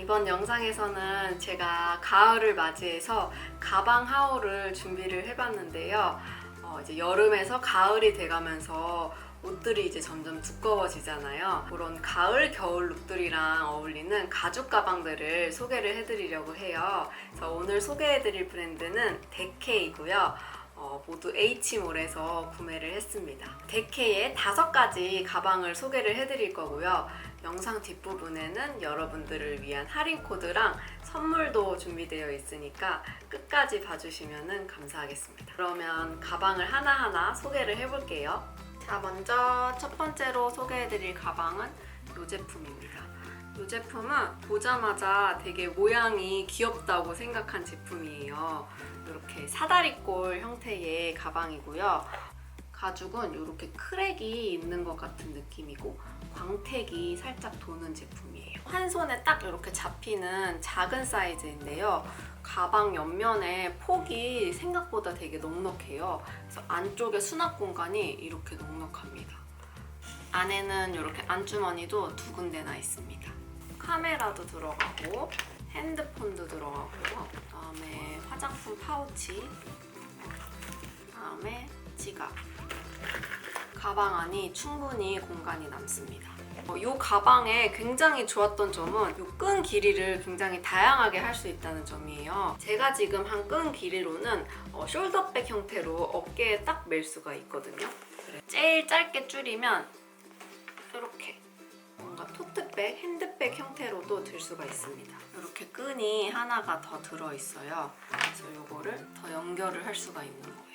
이번 영상에서는 제가 가을을 맞이해서 가방 하울을 준비를 해봤는데요. 어, 이제 여름에서 가을이 돼가면서 옷들이 이제 점점 두꺼워지잖아요. 그런 가을 겨울 룩들이랑 어울리는 가죽 가방들을 소개를 해드리려고 해요. 그래서 오늘 소개해드릴 브랜드는 데케이고요. 어, 모두 H몰에서 구매를 했습니다. 데케의 다섯 가지 가방을 소개를 해드릴 거고요. 영상 뒷부분에는 여러분들을 위한 할인 코드랑 선물도 준비되어 있으니까 끝까지 봐주시면 감사하겠습니다. 그러면 가방을 하나하나 소개를 해볼게요. 자, 먼저 첫 번째로 소개해드릴 가방은 이 제품입니다. 이 제품은 보자마자 되게 모양이 귀엽다고 생각한 제품이에요. 이렇게 사다리꼴 형태의 가방이고요. 가죽은 이렇게 크랙이 있는 것 같은 느낌이고 광택이 살짝 도는 제품이에요. 한 손에 딱 이렇게 잡히는 작은 사이즈인데요. 가방 옆면에 폭이 생각보다 되게 넉넉해요. 그래서 안쪽에 수납 공간이 이렇게 넉넉합니다. 안에는 이렇게 안주머니도 두 군데나 있습니다. 카메라도 들어가고 핸드폰도 들어가고요. 그다음에 화장품 파우치, 그다음에 지갑. 가방 안이 충분히 공간이 남습니다. 어, 이 가방에 굉장히 좋았던 점은 이 끈 길이를 굉장히 다양하게 할 수 있다는 점이에요. 제가 지금 한 끈 길이로는 어, 숄더백 형태로 어깨에 딱 멜 수가 있거든요. 제일 짧게 줄이면 이렇게 뭔가 토트백, 핸드백 형태로도 들 수가 있습니다. 이렇게 끈이 하나가 더 들어있어요. 그래서 이거를 더 연결을 할 수가 있는 거예요.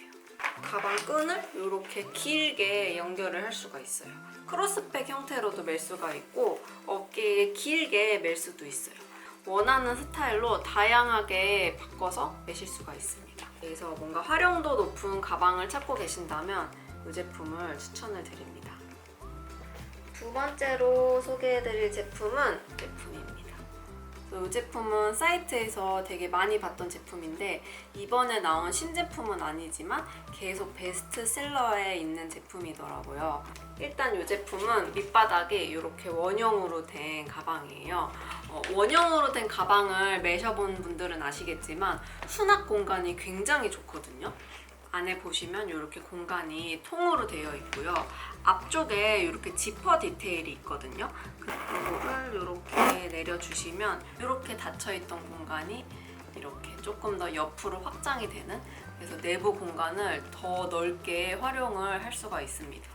가방 끈을 이렇게 길게 연결을 할 수가 있어요. 크로스백 형태로도 멜 수가 있고 어깨에 길게 멜 수도 있어요. 원하는 스타일로 다양하게 바꿔서 매실 수가 있습니다. 그래서 뭔가 활용도 높은 가방을 찾고 계신다면 이 제품을 추천을 드립니다. 두 번째로 소개해드릴 제품은 이 제품입니다. 이 제품은 사이트에서 되게 많이 봤던 제품인데 이번에 나온 신제품은 아니지만 계속 베스트셀러에 있는 제품이더라고요. 일단 이 제품은 밑바닥이 이렇게 원형으로 된 가방이에요. 어, 원형으로 된 가방을 매셔본 분들은 아시겠지만 수납 공간이 굉장히 좋거든요. 안에 보시면 이렇게 공간이 통으로 되어 있고요. 앞쪽에 이렇게 지퍼 디테일이 있거든요. 그거를 이렇게 내려주시면 이렇게 닫혀있던 공간이 이렇게 조금 더 옆으로 확장이 되는 그래서 내부 공간을 더 넓게 활용을 할 수가 있습니다.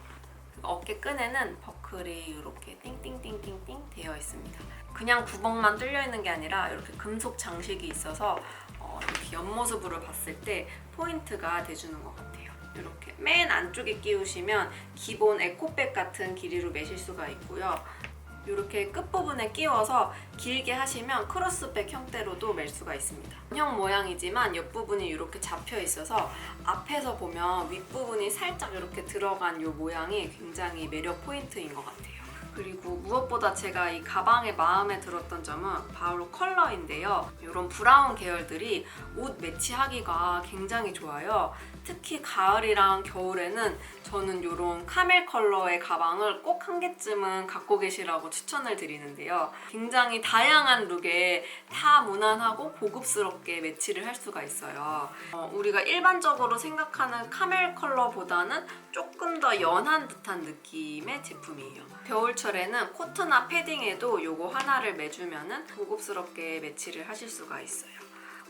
어깨 끈에는 버클이 이렇게 띵띵띵띵띵 되어 있습니다. 그냥 구멍만 뚫려 있는 게 아니라 이렇게 금속 장식이 있어서 어, 이렇게 옆모습으로 봤을 때 포인트가 돼주는 것 같아요. 이렇게 맨 안쪽에 끼우시면 기본 에코백 같은 길이로 매실 수가 있고요. 이렇게 끝부분에 끼워서 길게 하시면 크로스백 형태로도 멜 수가 있습니다. 형 모양이지만 옆부분이 이렇게 잡혀 있어서 앞에서 보면 윗부분이 살짝 이렇게 들어간 이 모양이 굉장히 매력 포인트인 것 같아요. 그리고 무엇보다 제가 이 가방에 마음에 들었던 점은 바로 컬러인데요. 이런 브라운 계열들이 옷 매치하기가 굉장히 좋아요. 특히 가을이랑 겨울에는 저는 이런 카멜 컬러의 가방을 꼭 한 개쯤은 갖고 계시라고 추천을 드리는데요. 굉장히 다양한 룩에 다 무난하고 고급스럽게 매치를 할 수가 있어요. 어, 우리가 일반적으로 생각하는 카멜 컬러보다는 조금 더 연한 듯한 느낌의 제품이에요. 겨울 철에는 코트나 패딩에도 이거 하나를 매주면은 고급스럽게 매치를 하실 수가 있어요.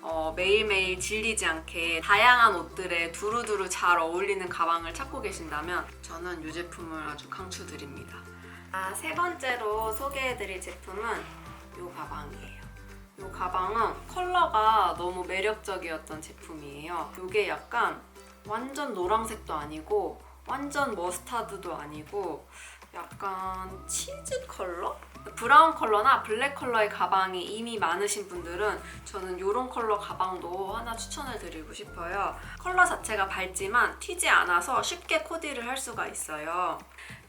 어, 매일매일 질리지 않게 다양한 옷들에 두루두루 잘 어울리는 가방을 찾고 계신다면 저는 이 제품을 아주 강추드립니다. 아, 세 번째로 소개해드릴 제품은 이 가방이에요. 이 가방은 컬러가 너무 매력적이었던 제품이에요. 이게 약간 완전 노란색도 아니고 완전 머스타드도 아니고 약간 치즈 컬러? 브라운 컬러나 블랙 컬러의 가방이 이미 많으신 분들은 저는 이런 컬러 가방도 하나 추천을 드리고 싶어요. 컬러 자체가 밝지만 튀지 않아서 쉽게 코디를 할 수가 있어요.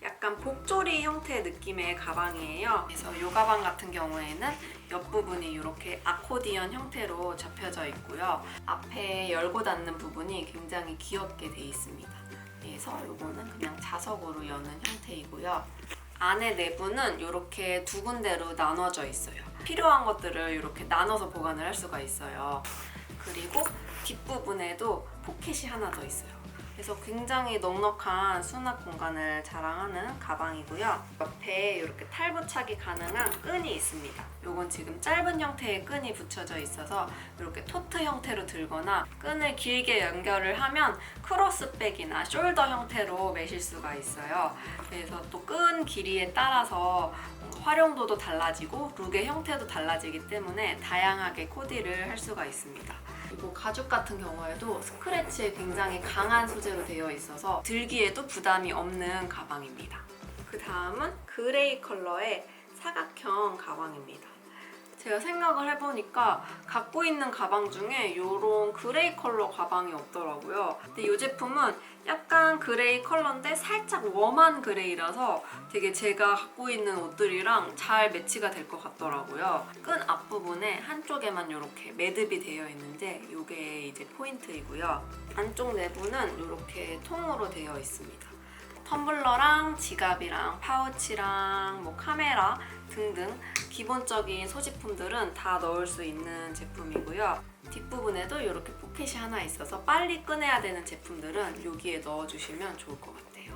약간 복조리 형태의 느낌의 가방이에요. 그래서 이 가방 같은 경우에는 옆부분이 이렇게 아코디언 형태로 잡혀져 있고요. 앞에 열고 닫는 부분이 굉장히 귀엽게 돼 있습니다. 그래서 이거는 그냥 자석으로 여는 형태이고요. 안에 내부는 이렇게 두 군데로 나눠져 있어요. 필요한 것들을 이렇게 나눠서 보관을 할 수가 있어요. 그리고 뒷부분에도 포켓이 하나 더 있어요. 그래서 굉장히 넉넉한 수납 공간을 자랑하는 가방이고요. 옆에 이렇게 탈부착이 가능한 끈이 있습니다. 이건 지금 짧은 형태의 끈이 붙여져 있어서 이렇게 토트 형태로 들거나 끈을 길게 연결을 하면 크로스백이나 숄더 형태로 매실 수가 있어요. 그래서 또 끈 길이에 따라서 활용도도 달라지고 룩의 형태도 달라지기 때문에 다양하게 코디를 할 수가 있습니다. 그리고 가죽 같은 경우에도 스크래치에 굉장히 강한 소재로 되어 있어서 들기에도 부담이 없는 가방입니다. 그 다음은 그레이 컬러의 사각형 가방입니다. 제가 생각을 해보니까 갖고 있는 가방 중에 이런 그레이 컬러 가방이 없더라고요. 근데 이 제품은 약간 그레이 컬러인데 살짝 웜한 그레이라서 되게 제가 갖고 있는 옷들이랑 잘 매치가 될 것 같더라고요. 끈 앞부분에 한쪽에만 이렇게 매듭이 되어 있는데 이게 이제 포인트이고요. 안쪽 내부는 이렇게 통으로 되어 있습니다. 텀블러랑 지갑이랑 파우치랑 뭐 카메라 등등 기본적인 소지품들은 다 넣을 수 있는 제품이고요. 뒷부분에도 이렇게 포켓이 하나 있어서 빨리 꺼내야 되는 제품들은 여기에 넣어주시면 좋을 것 같아요.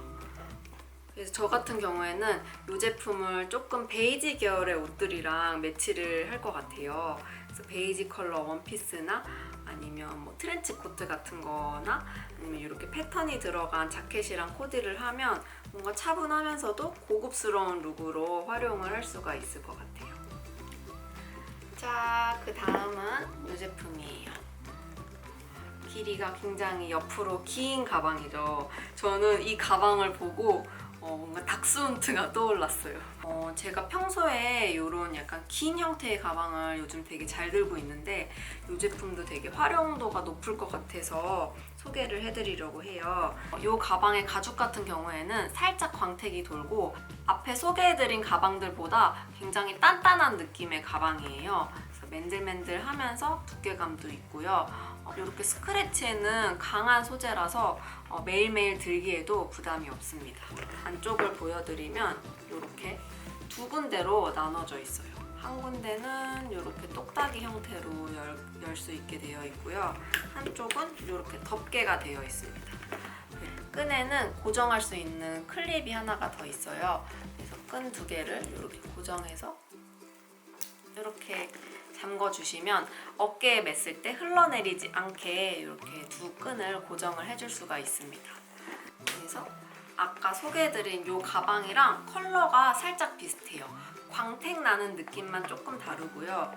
그래서 저 같은 경우에는 이 제품을 조금 베이지 계열의 옷들이랑 매치를 할 것 같아요. 그래서 베이지 컬러 원피스나 아니면 뭐 트렌치 코트 같은 거나 아니면 이렇게 패턴이 들어간 자켓이랑 코디를 하면 뭔가 차분하면서도 고급스러운 룩으로 활용을 할 수가 있을 것 같아요. 자, 그 다음은 이 제품이에요. 길이가 굉장히 옆으로 긴 가방이죠. 저는 이 가방을 보고 어, 뭔가 닥스훈트가 떠올랐어요. 어, 제가 평소에 이런 약간 긴 형태의 가방을 요즘 되게 잘 들고 있는데 이 제품도 되게 활용도가 높을 것 같아서 소개를 해드리려고 해요. 이 가방의 가죽 같은 경우에는 살짝 광택이 돌고 앞에 소개해드린 가방들보다 굉장히 단단한 느낌의 가방이에요. 맨들맨들하면서 두께감도 있고요. 어, 이렇게 스크래치에는 강한 소재라서 어, 매일매일 들기에도 부담이 없습니다. 안쪽을 보여드리면 이렇게 두 군데로 나눠져 있어요. 한 군데는 이렇게 똑딱이 형태로 열 수 있게 되어 있고요. 한쪽은 이렇게 덮개가 되어 있습니다. 네, 끈에는 고정할 수 있는 클립이 하나가 더 있어요. 그래서 끈 두 개를 이렇게 고정해서 이렇게 잠궈 주시면 어깨에 맸을 때 흘러내리지 않게 이렇게 두 끈을 고정을 해줄 수가 있습니다. 그래서 아까 소개해드린 이 가방이랑 컬러가 살짝 비슷해요. 광택 나는 느낌만 조금 다르고요.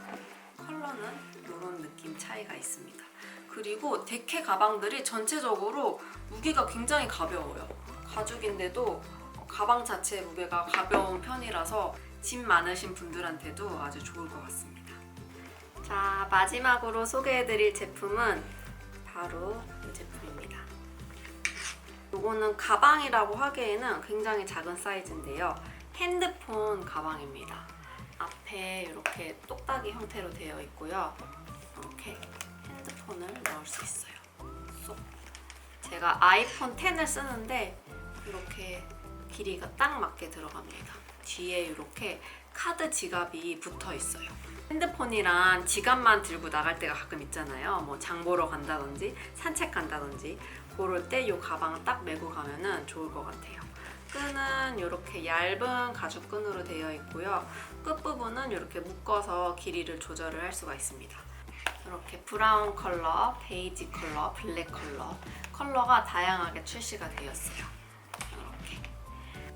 컬러는 이런 느낌 차이가 있습니다. 그리고 데케 가방들이 전체적으로 무게가 굉장히 가벼워요. 가죽인데도 가방 자체의 무게가 가벼운 편이라서 짐 많으신 분들한테도 아주 좋을 것 같습니다. 자, 마지막으로 소개해드릴 제품은 바로 이 제품입니다. 이거는 가방이라고 하기에는 굉장히 작은 사이즈인데요. 핸드폰 가방입니다. 앞에 이렇게 똑딱이 형태로 되어 있고요. 이렇게 핸드폰을 넣을 수 있어요. 쏙. 제가 아이폰 10을 쓰는데 이렇게 길이가 딱 맞게 들어갑니다. 뒤에 이렇게 카드 지갑이 붙어 있어요. 핸드폰이랑 지갑만 들고 나갈 때가 가끔 있잖아요. 뭐 장 보러 간다든지 산책 간다든지 그럴 때 이 가방을 딱 메고 가면은 좋을 것 같아요. 끈은 이렇게 얇은 가죽 끈으로 되어 있고요. 끝부분은 이렇게 묶어서 길이를 조절을 할 수가 있습니다. 이렇게 브라운 컬러, 베이지 컬러, 블랙 컬러 컬러가 다양하게 출시가 되었어요.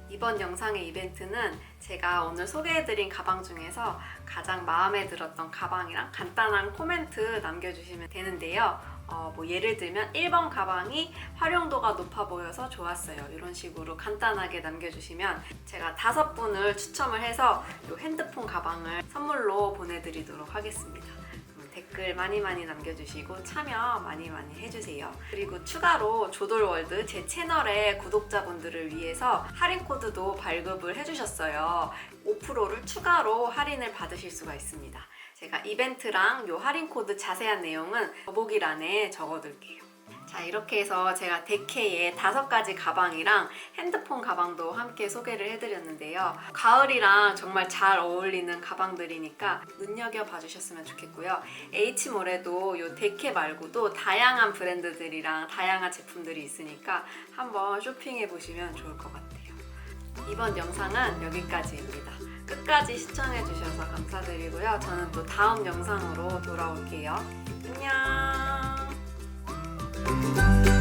이번 영상의 이벤트는 제가 오늘 소개해드린 가방 중에서 가장 마음에 들었던 가방이랑 간단한 코멘트 남겨주시면 되는데요. 어, 뭐 예를 들면 1번 가방이 활용도가 높아 보여서 좋았어요. 이런 식으로 간단하게 남겨주시면 제가 다섯 분을 추첨을 해서 이 핸드폰 가방을 선물로 보내드리도록 하겠습니다. 댓글 많이 많이 남겨주시고 참여 많이 많이 해주세요. 그리고 추가로 조돌월드 제 채널의 구독자분들을 위해서 할인 코드도 발급을 해주셨어요. 5%를 추가로 할인을 받으실 수가 있습니다. 제가 이벤트랑 요 할인 코드 자세한 내용은 더보기란에 적어둘게요. 자 이렇게 해서 제가 데케의 다섯 가지 가방이랑 핸드폰 가방도 함께 소개를 해드렸는데요. 가을이랑 정말 잘 어울리는 가방들이니까 눈여겨봐 주셨으면 좋겠고요. H몰에도 요 데케 말고도 다양한 브랜드들이랑 다양한 제품들이 있으니까 한번 쇼핑해 보시면 좋을 것 같아요. 이번 영상은 여기까지입니다. 끝까지 시청해 주셔서 감사드리고요. 저는 또 다음 영상으로 돌아올게요. 안녕! Bye.